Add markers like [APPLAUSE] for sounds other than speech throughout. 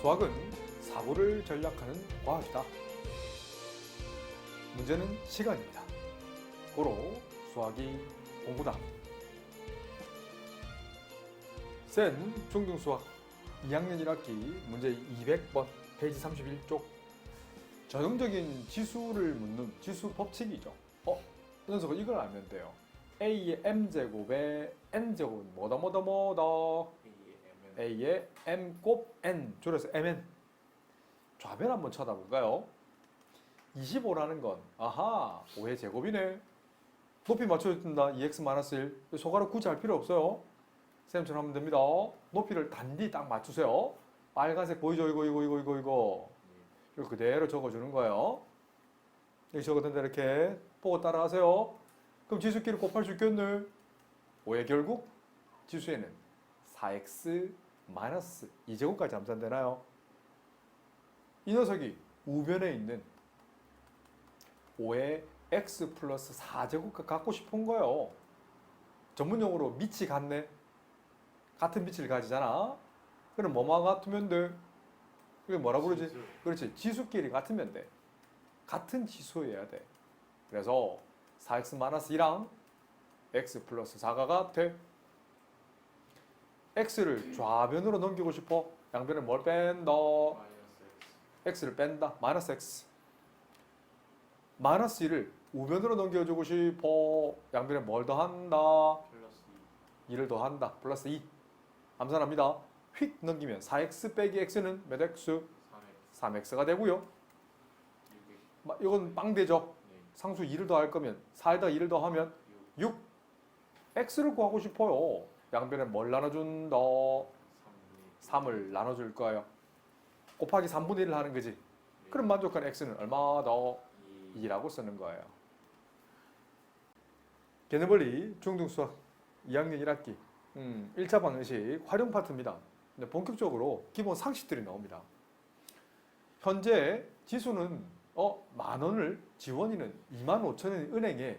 수학은 사고를 전략하는 과학이다. 문제는 시간입니다. 고로 수학이 공부다. 센 중등수학 2학년 1학기 문제 200번 페이지 31쪽 전형적인 지수를 묻는 지수 법칙이죠. 어? 이 녀석은 이걸 알면 돼요. A의 m제곱에 n제곱은 뭐다 뭐다 뭐다 A의 m 곱 n. 줄여서 mn 좌변 한번 쳐다볼까요? 25라는 건 아하 5의 제곱이네. 높이 맞춰준다. 2x-1 소가로 굳이 할 필요 없어요. 쌤처럼 하면 됩니다. 높이를 단디 딱 맞추세요. 빨간색 보이죠? 이거 이거 이거 이거 이거. 이거 그대로 적어주는 거예요. 여기 적었는데 이렇게 보고 따라하세요. 그럼 지수끼리 곱할 수 있겠네. 5의 결국 지수에는 4x 마이너스 2제곱까지 함산되나요? 이 녀석이 우변에 있는 5의 x 플러스 4제곱과 갖고 싶은 거예요. 전문용어로 밑이 같네. 같은 밑을 가지잖아. 그럼 뭐만 같으면 돼? 그게 뭐라 그러지? 그렇지. 지수끼리 같으면 돼. 같은 지수여야 돼. 그래서 4x 마이너스 2랑 x 플러스 4가 같아. X를 좌변으로 넘기고 싶어. 양변을 뭘 뺀다? x를 뺀다. 마이너스 x. 마이너스 1을 우변으로 넘겨주고 싶어. 양변에 뭘 더한다? 2를 더한다. 플러스 2. 암산합니다. 휙 넘기면 4x 빼기 x는 몇 x? 3x가 되고요. 마- 이건 빵 되죠. 상수 2를 더할 거면 4에다 2를 더하면 6. x를 구하고 싶어요. 양변에 뭘 나눠준다? 3을 나눠줄 거예요. 곱하기 3분의 1을 하는 거지. 그럼 만족한 x는 얼마 더? 2라고 쓰는 거예요. 개념원리 중등수학 2학년 1학기 음, 1차 방정식 활용 파트입니다. 근데 본격적으로 기본 상식들이 나옵니다. 현재 지수는 어, 만 원을 지원이는 2만 5천 원 은행에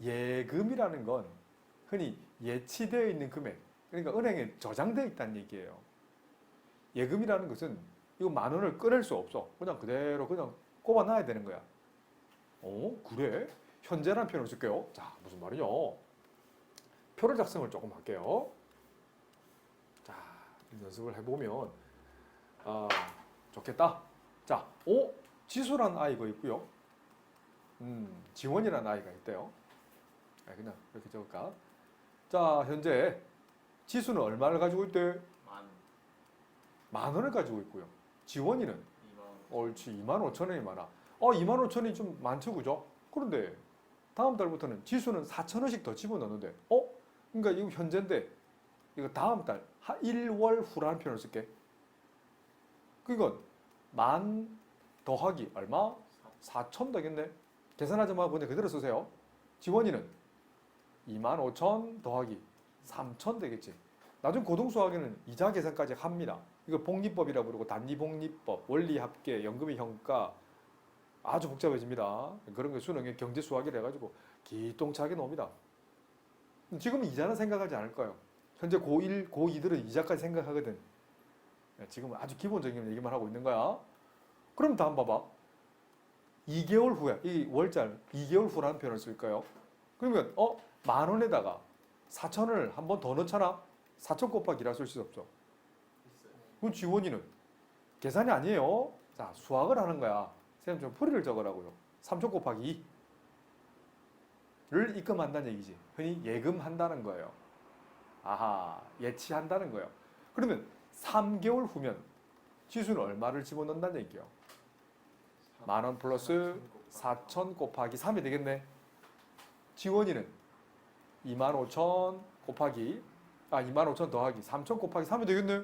예금이라는 건 흔히 예치되어 있는 금액 그러니까 은행에 저장되어 있다는 얘기예요. 예금이라는 것은 이거 만 원을 꺼낼 수 없어. 그냥 그대로 그냥 꼽아놔야 되는 거야. 어 그래? 현재라는 표현을 쓸게요. 자 무슨 말이요? 표를 작성을 조금 할게요. 자 연습을 해보면 아 좋겠다. 자, 오 지수란 아이가 있고요. 음 지원이라는 아이가 있대요. 아, 그냥 이렇게 적을까? 자 현재 지수는 얼마를 가지고 있대? 만 원을 가지고 있고요. 지원이는 옳지 2만 5천 원이 많아. 어 2만 5천 원이 좀 많죠 그죠? 그런데 다음 달부터는 지수는 4천 원씩 더 집어넣는데 어? 그러니까 이거 현재인데 이거 다음 달 1월 후라는 표현을 쓸게. 그건 만 더하기 얼마? 4천 되겠네. 계산하지 말고 그냥 그대로 쓰세요. 지원이는 2만 5천 더하기 3천 되겠지. 나중 고등수학에는 이자 계산까지 합니다. 이거 복리법이라고 부르고 단위복리법, 원리합계, 연금의 형가 아주 복잡해집니다. 그런 게 수능에 경제 수학이라 해가지고 기똥차게 나옵니다. 지금은 이자는 생각하지 않을 거예요. 현재 고1, 고2들은 이자까지 생각하거든. 지금은 아주 기본적인 얘기만 하고 있는 거야. 그럼 다음 봐봐. 2개월 후에, 이 월자를 2개월 후라는 표현을 쓸까요? 그러면, 어, 만 원에다가 4천을 한 번 더 넣잖아? 4천 곱하기라 쓸수 없죠. 그럼 지원이는 계산이 아니에요. 자, 수학을 하는 거야. 선생님 좀 풀이를 적으라고요. 3천 곱하기 2를 입금한다는 얘기지. 흔히 예금한다는 거예요. 아하, 예치한다는 거예요. 그러면 3개월 후면 지수는 얼마를 집어넣는다는 얘기예요. 만 원 플러스 4천 곱하기 3이 되겠네. 지원이는 2만 5천 곱하기 아 2만 5천 더하기 3천 곱하기 3이 되겠네.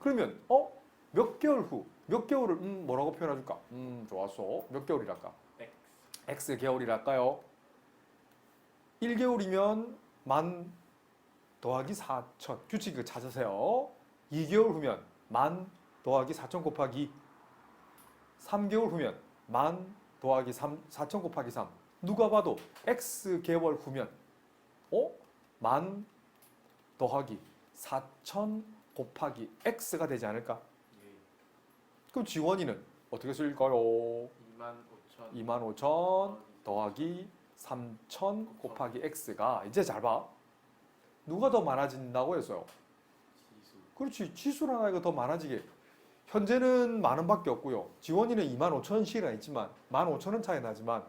그러면 어? 몇 개월 후? 몇 개월을 음 뭐라고 표현해 줄까? 음 좋았어. 몇 개월이랄까? X 개월이랄까요? 1개월이면 만 더하기 4천 규칙을 찾으세요. 2개월 후면 만 더하기 4천 곱하기 3개월 후면 만 더하기 3, 4천 곱하기 3 누가 봐도 X 개월 후면 어? 만 더하기 4천 곱하기 X가 되지 않을까? 그럼 지원이는 어떻게 쓸까요? 2만 5천 2만 5천 더하기 3천 곱하기 x가 이제 잘 봐. 누가 더 많아진다고 했어요? 지수 그렇지. 지수란 아이가 더 많아지게. 현재는 만 원밖에 없고요. 지원이는 2만 5천씩이나 있지만 만 5천 원 차이 나지만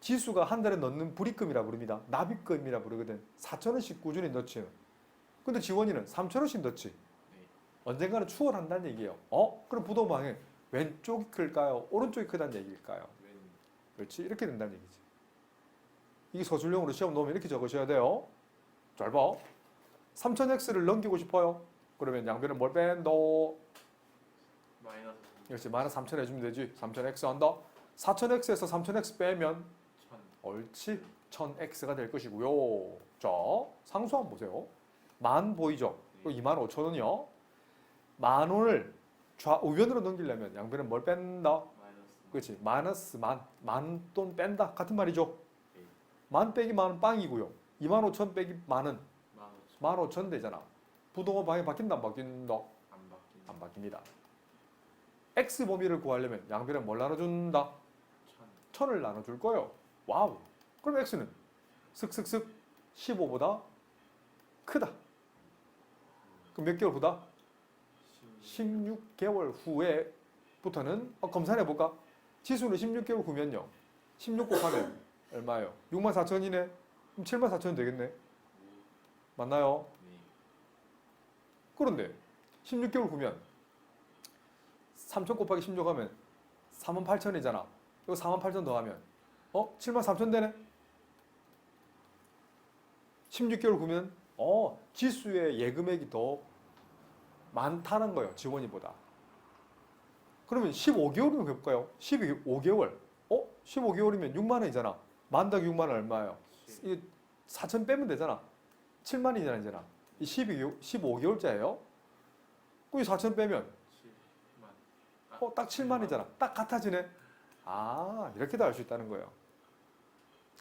지수가 한 달에 넣는 불입금이라 부릅니다. 납입금이라 부르거든. 4천 원씩 꾸준히 넣지. 근데 지원이는 3천 원씩 넣지. 네. 언젠가는 추월한다는 얘기예요. 어? 그럼 부동방에 왼쪽이 클까요? 오른쪽이 크다는 얘기일까요? 왼 그렇지. 이렇게 된다는 얘기지. 이게 서술형으로 시험 놓으면 이렇게 적으셔야 돼요. 잘 봐. 3000x를 넘기고 싶어요. 그러면 양변에 뭘 뺀다? 마이너스 그렇지. 마이너스 3000 해주면 되지. 3000x 한다. 4000x에서 3000x 빼면 1000 옳지. 1000x가 될 것이고요. 자, 상수 한번 보세요. 만 보이죠? 또 2만 5천 원이요. 만 원을 좌 우변으로 넘기려면 양변에 뭘 뺀다? 그렇지. 마이너스 만. 만 돈 뺀다. 같은 말이죠. 네. 만 빼기 만은 빵이고요. 2만 5천 빼기 만은 15,000만 5천 되잖아. 부동호 방이 바뀐다 안 바뀐다? 안 바뀝니다. x 범위를 구하려면 양변에 뭘 나눠준다? 1000 천을 나눠줄 거예요. 와우. 그럼 x는 슥슥슥 15보다 크다. 그럼 몇 개월? 16 16개월 후에부터는 어, 검사해 볼까? 지수는 16개월 후면요. 16 곱하면 [LAUGHS] 얼마예요? 6만 4천이네. 그럼 7만 4천 되겠네. 맞나요? 네. 그런데 16개월 후면 3천 곱하기 16 하면 4만 8천이잖아. 이거 4만 8천 더하면 어? 7만 3천 되네? 16개월 후면 어 지수의 예금액이 더 많다는 거예요. 지원이보다. 그러면 15개월이면 해볼까요? 15개월. 어? 15개월이면 6만 원이잖아. 만 더하기 6만 원 얼마예요? 10이 4천 빼면 되잖아. 7만이잖아, 이잖아. 이 12개월, 15개월짜예요. 그럼 이 4천 빼면 7만 어, 딱 7만이잖아. 딱 같아지네. 아, 이렇게도 알 수 있다는 거예요.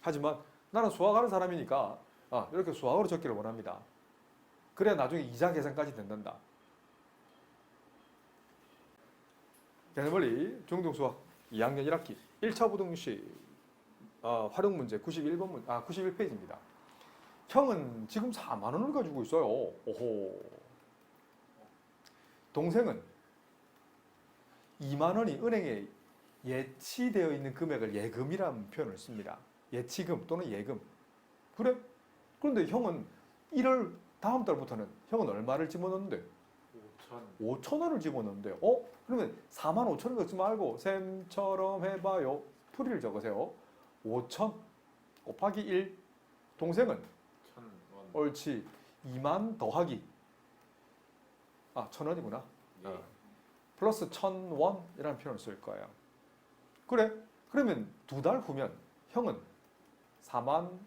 하지만 나는 수학하는 사람이니까 아, 이렇게 수학으로 적기를 원합니다. 그래야 나중에 이자 계산까지 된단다. 개념원리 중등수학 2학년 1학기 1차 부등식 어, 활용 문제 91번 문, 아 91페이지입니다. 형은 지금 4만 원을 가지고 있어요. 오호. 동생은 2만 원이 은행에 예치되어 있는 금액을 예금이라는 표현을 씁니다. 예치금 또는 예금. 그래? 그런데 형은 1월 다음 달부터는 형은 얼마를 집어넣는데? 5천 5천 원을 집어넣는데. 어? 그러면 4만 5천 원 넣지 말고 쌤처럼 해봐요. 풀이를 적으세요. 5천 곱하기 1. 동생은 1000원 옳지. 2만 더하기. 아, 천 원이구나. 네. 어. 플러스 천 원이라는 표현을 쓸 거예요. 그래? 그러면 두 달 후면 형은 4만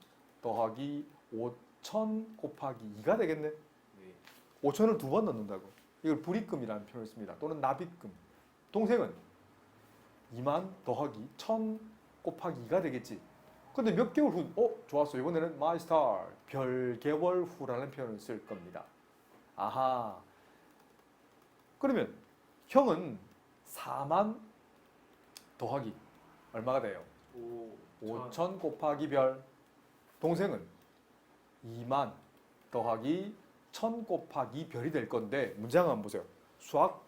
더하기 5천 곱하기 2가 되겠네. 네. 5천을 두 번 넣는다고. 이걸 불입금이라는 표현을 씁니다. 또는 납입금. 동생은 2만 더하기 1000 곱하기 2가 되겠지. 근데 몇 개월 후, 어, 좋았어. 이번에는 my star, 별 개월 후라는 표현을 쓸 겁니다. 아하. 그러면 형은 4만 더하기 얼마가 돼요? 5 5천 곱하기 별. 동생은 2만 더하기 1000 곱하기 별이 될 건데 문장 한번 보세요. 수학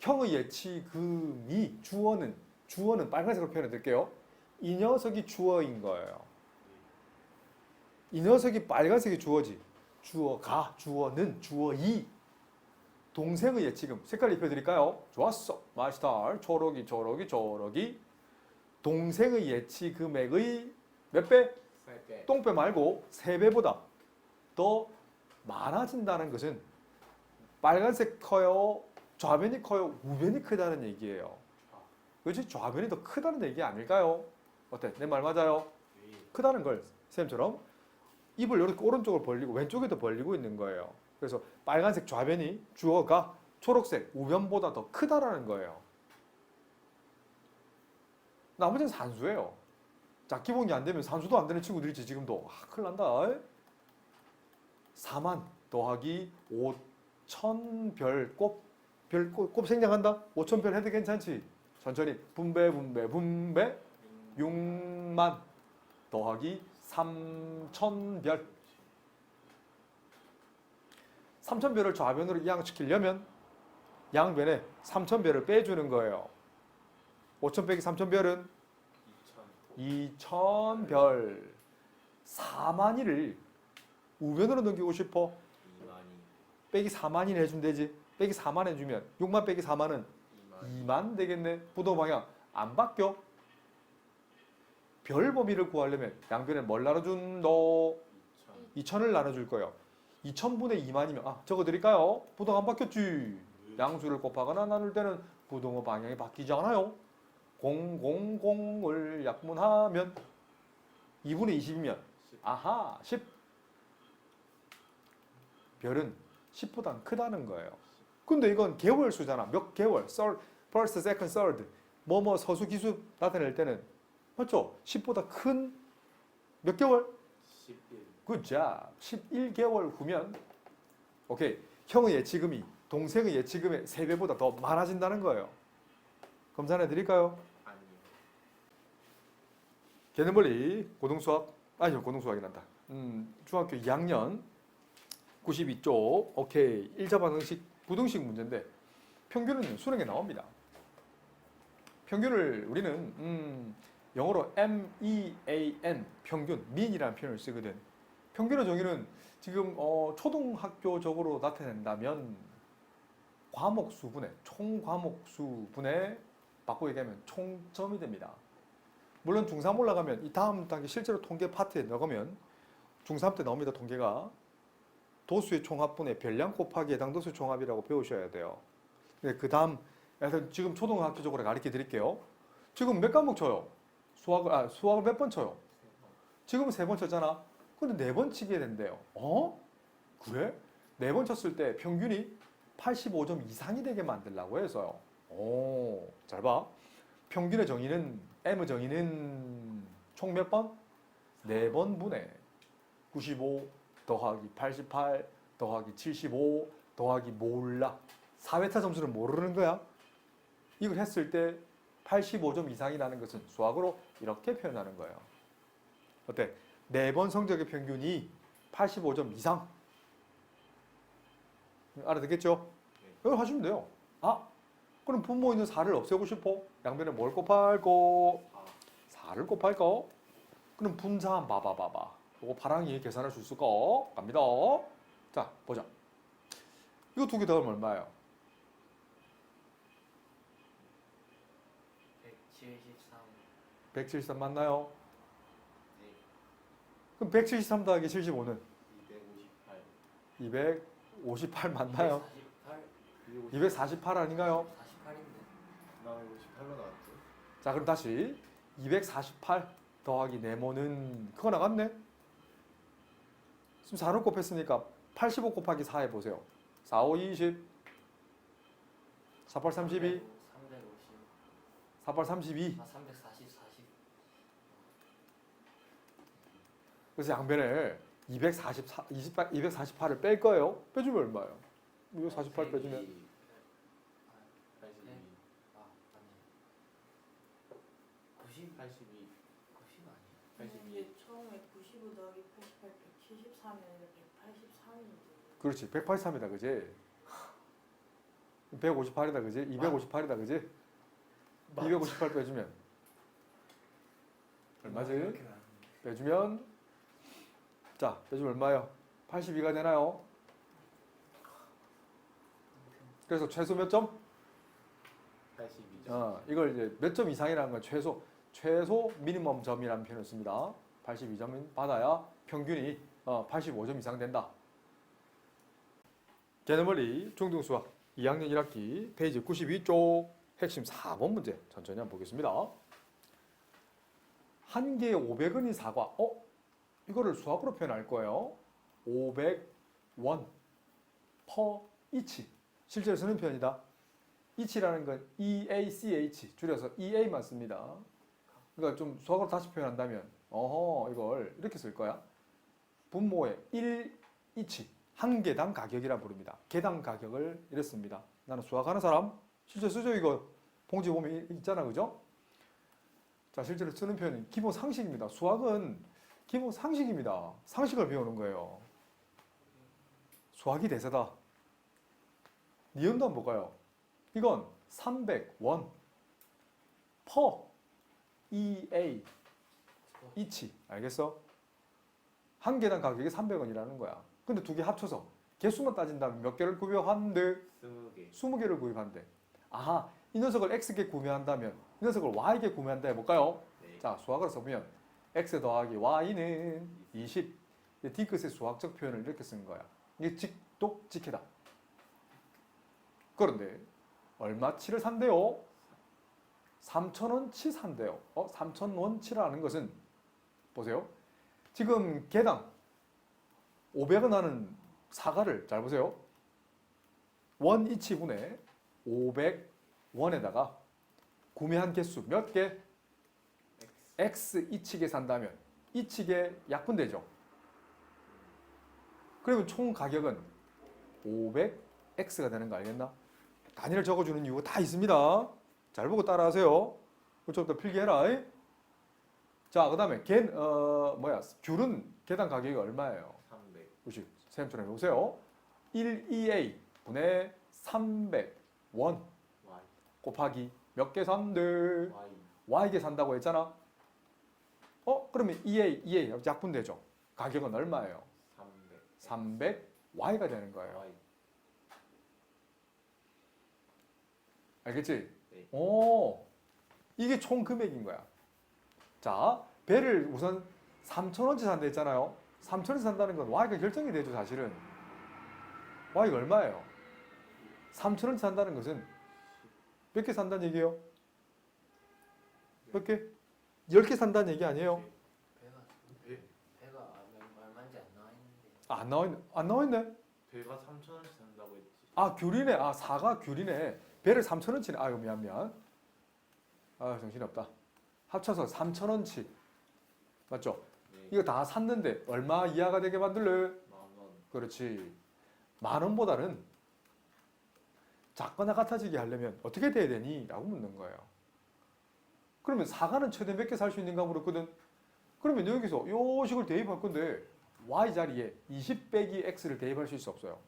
형의 예치금이 주어는 주어는 빨간색으로 표현해 드릴게요. 이 녀석이 주어인 거예요. 이 녀석이 빨간색이 주어지. 주어가 주어는 주어이 동생의 예치금 색깔 입혀 드릴까요? 좋았어. 마스터 초록이 초록이 초록이 동생의 예치 금액의 몇 배? 똥배 말고 세 배보다 더 많아진다는 것은 빨간색 커요, 좌변이 커요, 우변이 크다는 얘기예요. 그렇지? 좌변이 더 크다는 얘기 아닐까요? 어때? 내 말 맞아요? 네. 크다는 걸 쌤처럼 입을 이렇게 오른쪽으로 벌리고 왼쪽에도 벌리고 있는 거예요. 그래서 빨간색 좌변이 주어가 초록색 우변보다 더 크다라는 거예요. 나머지는 산수예요. 자, 기본이 안 되면 산수도 안 되는 친구들이지 지금도. 아, 큰일 난다. 4만 더하기 5천 별곱 별곱 생략한다? 5천 별 해도 괜찮지? 천천히 분배 분배 분배 6만 더하기 3천 별 3천 별을 좌변으로 이항시키려면 양변에 3천 별을 빼주는 거예요. 5천 빼기 3천 별은? 2천 2천 별. 4만이를 우변으로 넘기고 싶어? 2만이. 빼기 4만이 해주면 되지. 빼기 4만 해주면 6만 빼기 4만은 2만. 2만 되겠네. 부도 방향 안 바뀌어? 별 범위를 구하려면 양변에 뭘 나눠준 너 2천 2천을 나눠줄 거예요. 2천분의 2만이면 아 적어 드릴까요? 부동 안 바뀌었지. 양수를 곱하거나 나눌 때는 부동의 방향이 바뀌지 않아요 000을 약분하면 2분의 20이면 10 아하 10 별은 10보단 크다는 거예요. 근데 이건 개월 수잖아. 몇 개월? third, first, second, third. 뭐뭐 서수 기수 나타낼 때는 맞죠? 10보다 큰 몇 개월? 11 굿잡 11개월 후면 오케이. 형의 예치금이 동생의 예치금의 3배보다 더 많아진다는 거예요. 검사해 드릴까요? 아니요 개념벌리 고등수학 아니요 고등수학이 난다. 음, 중학교 2학년 92쪽 오케이. 1차 반응식 부등식 문제인데 평균은 수능에 나옵니다. 평균을 우리는 음, 영어로 MEAN 평균 mean이라는 표현을 쓰거든. 평균의 정의는 지금 어, 초등학교적으로 나타낸다면 과목 수분의 총 과목 수분의 바꿔 얘기하면 총점이 됩니다 물론 중3 올라가면 이 다음 단계 실제로 통계 파트에 넣으면 중3 때 나옵니다. 통계가 도수의 총합분의 별량 곱하기 해당 도수 총합이라고 배우셔야 돼요. 그 다음 지금 초등학교적으로 가르쳐 드릴게요. 지금 몇 과목 쳐요? 수학을 아 수학을 몇 번 쳐요? 지금 세 번 쳤잖아. 근데 네 번 치게 된대요. 어? 그래? 네 번 쳤을 때 평균이 85점 이상이 되게 만들라고 해서요. 오, 잘 봐. 평균의 정의는 M의 정의는 총 몇 번? 네 번 분의 95 더하기 88 더하기 75 더하기 몰라 4회차 점수를 모르는 거야. 이걸 했을 때 85점 이상이 나는 것은 수학으로 이렇게 표현하는 거예요. 어때? 네 번 성적의 평균이 85점 이상. 알아듣겠죠? 이걸 하시면 돼요. 아, 그럼 분모 있는 4를 없애고 싶어? 양변에 뭘 곱할 거? 아 4를 곱할 거? 그럼 분자 한번 봐봐 봐봐. 요거 파랑이 계산할 수 있을 거 갑니다. 자 보자. 이거 두 개 더하면 얼마예요? 173 173 맞나요? 네. 그럼 173 더하기 75는 258 258 맞나요? 248 248 아닌가요? 48인데 나 58로 나왔지 자 그럼 다시 248 더하기 네모는 그거 나갔네? 지금 4를 곱했으니까 85 곱하기 4 해보세요. 4, 5, 20 48, 32 350 48, 32 아 340 40 그래서 양변에 244, 28, 248을 뺄 거예요? 빼주면 얼마예요? 248 빼주면 82 아 아니 90 82 90 아니야 82 이게 처음에 95 더하기 88, 173이었는데 183이지. 그렇지 183이다 그지 158이다 그지 258이다 그지 258 빼주면 얼마지? 빼주면 자 빼주면 얼마요? 82가 되나요? 그래서 최소 몇 점? 82점 어, 이걸 이제 몇 점 이상이라는 건 최소 최소 미니멈 점이라는 표현을 씁니다. 82점은 받아야 평균이 어, 85점 이상 된다. 개념원리 중등수학 2학년 1학기 페이지 92쪽 핵심 4번 문제 천천히 한번 보겠습니다. 한 개에 500원인 사과. 어? 이거를 수학으로 표현할 거예요. 500원 per. 실제로 쓰는 표현이다. each라는 건 EACH 줄여서 EA만 씁니다. 그러니까 좀 수학으로 다시 표현한다면 어허 이걸 이렇게 쓸 거야. 분모에 1 each 한 개당 가격이라 부릅니다. 개당 가격을 이랬습니다. 나는 수학하는 사람 실제 쓰죠 이거 봉지 보면 있잖아 그죠? 자 실제로 쓰는 표현은 기본 상식입니다. 수학은 기본 상식입니다. 상식을 배우는 거예요. 수학이 대세다. 니은도 한번 볼까요? 이건 300원 per EA 이치 알겠어? 한 개당 가격이 300원이라는 거야. 근데 두 개 합쳐서 개수만 따진다면 몇 개를 구매한대? 스무 개. 20개를 구입한대. 아하, 이 녀석을 X개 구매한다면 이 녀석을 Y개 구매한다 해볼까요? 네. 자, 수학을 써보면 X 더하기 Y는 20. 이 D끝의 수학적 표현을 이렇게 쓰는 거야. 이게 직독 직해다. 그런데 얼마치를 산대요? 3,000원치 산대요. 어, 3,000원치라는 것은 보세요. 지금 개당 500원 하는 사과를 잘 보세요. 원 이치분에 500원에다가 구매한 개수 몇 개? X. 이치게 산다면 이치게 약분되죠. 그러면 총 가격은 500X가 되는 거 알겠나? 단위를 적어주는 이유가 다 있습니다. 잘 보고 따라하세요. 그쪽부터 필기해라. 이. 자, 그 다음에 개, 어, 뭐야, 귤은 개당 가격이 얼마예요? 300. 그렇지. 쌤처럼 해보세요. 1EA 분의 300원 Y. 곱하기 몇개 산대? Y. Y개 산다고 했잖아. 어? 그러면 EA, EA 약분되죠. 가격은 얼마예요? 300. 300Y가 되는 거예요. Y. 알겠지? 네. 오, 이게 총 금액인 거야. 자, 배를 우선 3,000원치 산다 했잖아요. 3,000원치 산다는 건 Y가 결정이 되죠, 사실은. Y가 얼마예요? 3,000원치 산다는 것은 몇 개 산다는 얘기예요? 몇 개? 10개 산다는 얘기 아니에요? 배가 배, 배가 얼마- 얼마인지 안 나와 있는데. 아, 안 나와 있네. 안 나와 있네. 배가 3,000원씩 산다고 했지. 아, 귤이네. 아, 사과 귤이네. 배를 3,000원치네. 아유, 미안, 미안. 아, 정신없다. 합쳐서 3,000원치. 맞죠? 네. 이거 다 샀는데 얼마 이하가 되게 만들래? 그렇지. 만 원보다는 작거나 같아지게 하려면 어떻게 돼야 되니? 라고 묻는 거예요. 그러면 사과는 최대 몇 개 살 수 있는가 물었거든. 그러면 여기서 요 식을 대입할 건데 y 자리에 20 빼기 x를 대입할 수 있어 없어요?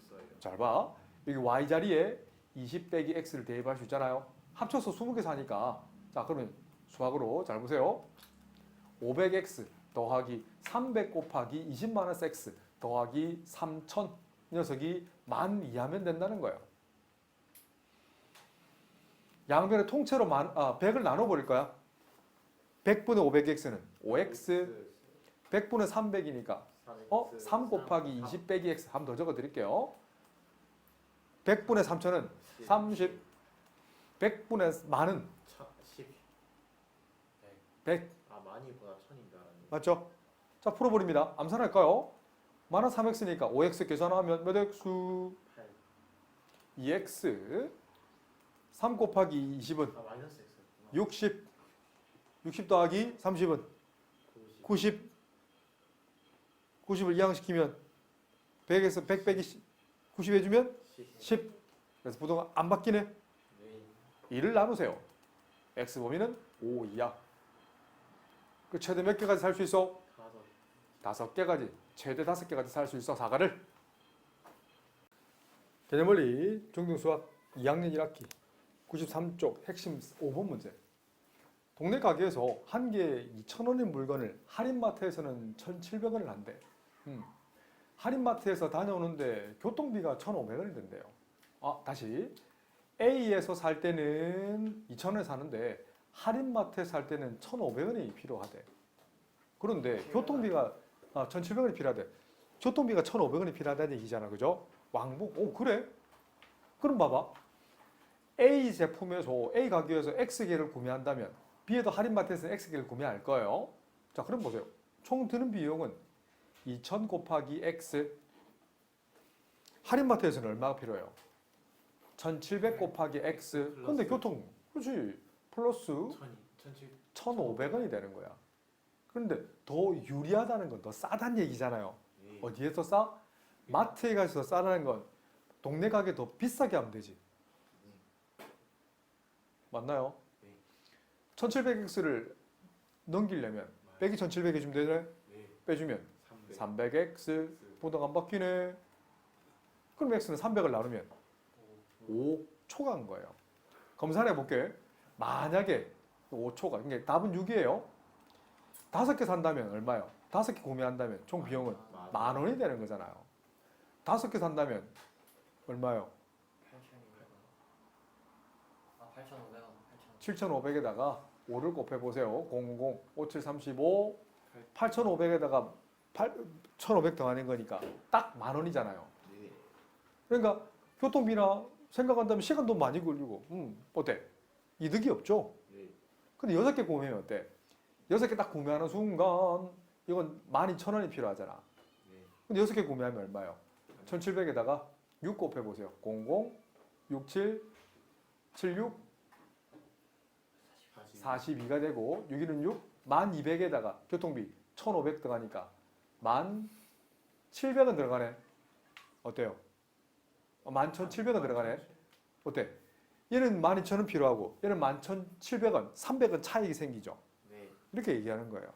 없어요. 잘 봐. 여기 y 자리에 20 빼기 x를 대입할 수 있잖아요. 합쳐서 20개 사니까 자 그러면 수학으로 잘 보세요. 500x 더하기 300 곱하기 20만 원 x 더하기 3,000이 녀석이 만 이하면 된다는 거예요. 양변의 통째로 만, 아, 100을 나눠버릴 거야. 100분의 500x는 5x, 100분의 300이니까 어? 3 곱하기 20 빼기 x 한번 더 적어 드릴게요. 100분의 3천은 30, 100분의 만은 10. 100 아, 줄 알았는데. 맞죠? 자 풀어버립니다. 암산할까요? 만원 3x니까 5x 계산하면 몇 x? 8. 2x 3 곱하기 20은 아, 마이너스 X였구나. 60 60 더하기 30은 90. 90 90을 이항시키면 100에서 100 빼기 90 해주면 10. 10 그래서 부동안 안 바뀌네 네. 2를 나누세요 x 범위는 5 이하 그 최대 몇 개까지 살 수 있어? 다섯. 개까지. 최대 다섯 개까지 살 수 있어 사과를. 개념 원리 중등 수학 2학년 1학기. 93쪽 핵심 5번 문제. 동네 가게에서 한 개에 2,000원인 물건을 할인마트에서는 1,700원을 한대. 음. 할인마트에서 다녀오는데 교통비가 1,500원이 된대요. 아 다시. A에서 살 때는 2,000원에 사는데 할인마트에 살 때는 1,500원이 필요하대 그런데 교통비가 아, 1,700원이 필요하대. 교통비가 1,500원이 필요하다는 얘기잖아. 그죠? 왕복. 오, 그래? 그럼 봐봐. A 제품에서 A 가격에서 X개를 구매한다면 B에도 할인마트에서 X개를 구매할 거예요. 자, 그럼 보세요. 총 드는 비용은 2,000 곱하기 X. 할인마트에서는 얼마가 필요해요? 1,700 곱하기 X. 근데 교통, 그렇지. 플러스 천이. 천칠. 1,500원이 되는 거야. 그런데 더 유리하다는 건 더 싸다는 얘기잖아요. 네. 어디에서 싸? 마트에 가서 싸라는 건 동네 가게 더 비싸게 하면 되지. 맞나요? 네. 1700x를 넘기려면 빼기 1700 해주면 되네? 네. 빼주면 300. 300x 보통 안 바뀌네. 그럼 x는 300을 나누면 5초가 한 거예요. 검사해 볼게. 만약에 5초가 그러니까 답은 6이에요. 다섯 개 산다면 얼마요? 다섯 개 구매한다면 총 비용은 만 원이 되는 거잖아요. 다섯 개 산다면 얼마요? 8,200원. 아, 8,500원. 7,500에다가 5를 곱해 보세요. 000 5735 8,500에다가 1,500 더하는 거니까 딱 만 원이잖아요. 네. 그러니까 교통비나 생각한다면 시간도 많이 걸리고 음, 어때? 이득이 없죠. 네. 근데 여섯 개 구매하면 어때? 여섯 개 딱 구매하는 순간 이건 12,000원이 필요하잖아. 네. 근데 여섯 개 구매하면 얼마요? 1,700에다가 6 곱해 보세요. 00 67 76 42가 되고 6일은 6 1200에다가 교통비 1,500 들어가니까 1,700원 들어가네. 어때요? 11,700원 들어가네. 어때? 얘는 12,000원 필요하고 얘는 11,700원, 300원 차익이 생기죠. 네. 이렇게 얘기하는 거예요.